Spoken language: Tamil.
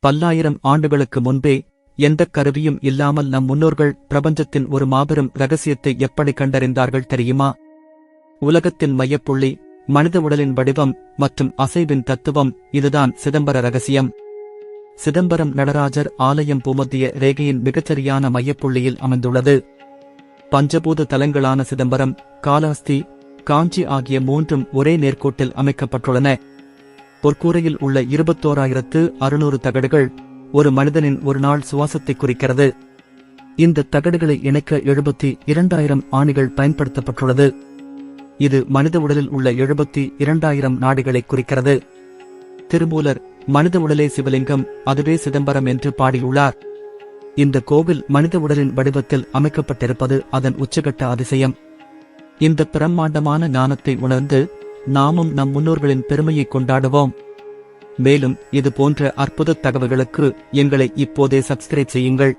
பல்லாயிரம் ஆண்டுகளுக்கு முன்பே எந்தக் கருவியும் இல்லாமல் நம் முன்னோர்கள் பிரபஞ்சத்தின் ஒரு மாபெரும் ரகசியத்தை எப்படி கண்டறிந்தார்கள் தெரியுமா? உலகத்தின் மையப்புள்ளி மனித உடலின் வடிவம் மற்றும் அசைவின் தத்துவம் இதுதான் சிதம்பர ரகசியம். சிதம்பரம் நடராஜர் ஆலயம் பூமத்திய ரேகையின் மிகச்சரியான மையப்புள்ளியில் அமைந்துள்ளது. பஞ்சபூத தலங்களான சிதம்பரம் காலாஸ்தி காஞ்சி ஆகிய மூன்றும் ஒரே நேர்கோட்டில் அமைக்கப்பட்டுள்ளன. பொற்கூரையில் உள்ள இருபத்தோராயிரத்து அறுநூறு தகடுகள் ஒரு மனிதனின் ஒரு நாள் சுவாசத்தை குறிக்கிறது. இந்த தகடுகளை இணைக்க எழுபத்தி இரண்டாயிரம் ஆணிகள் பயன்படுத்தப்பட்டுள்ளது. இது மனித உடலில் உள்ள எழுபத்தி இரண்டாயிரம் நாடுகளை குறிக்கிறது. திருமூலர் மனித உடலே சிவலிங்கம் அதுவே சிதம்பரம் என்று பாடியுள்ளார். இந்த கோவில் மனித உடலின் வடிவத்தில் அமைக்கப்பட்டிருப்பது அதன் உச்சகட்ட அதிசயம். இந்த பிரம்மாண்டமான ஞானத்தை உணர்ந்து நாமும் நம் முன்னோர்களின் பெருமையை கொண்டாடுவோம். மேலும் இது போன்ற அற்புத தகவல்களுக்கு எங்களை இப்போதே சப்ஸ்கிரைப் செய்யுங்கள்.